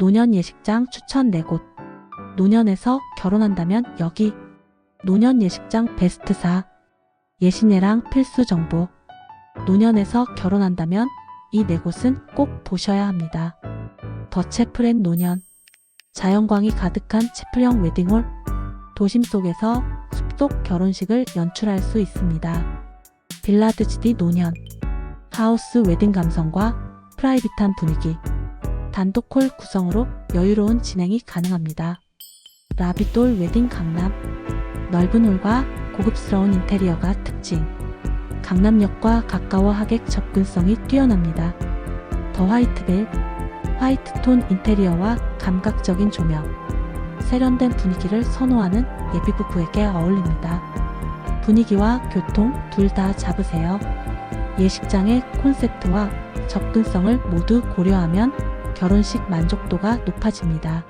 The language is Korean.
노년 예식장 추천 4곳. 노년에서 결혼한다면 여기. 노년 예식장 베스트 4. 예신예랑 필수 정보. 노년에서 결혼한다면 이 네 곳은 꼭 보셔야 합니다. 더 채플앤 노년. 자연광이 가득한 채플형 웨딩홀. 도심 속에서 숲속 결혼식을 연출할 수 있습니다. 빌라드지디 노년. 하우스 웨딩 감성과 프라이빗한 분위기. 단독홀 구성으로 여유로운 진행이 가능합니다. 라비돌 웨딩 강남. 넓은 홀과 고급스러운 인테리어가 특징. 강남역과 가까워 하객 접근성이 뛰어납니다. 더 화이트벨, 화이트톤 인테리어와 감각적인 조명. 세련된 분위기를 선호하는 예비 부부에게 어울립니다. 분위기와 교통 둘 다 잡으세요. 예식장의 콘셉트와 접근성을 모두 고려하면 결혼식 만족도가 높아집니다.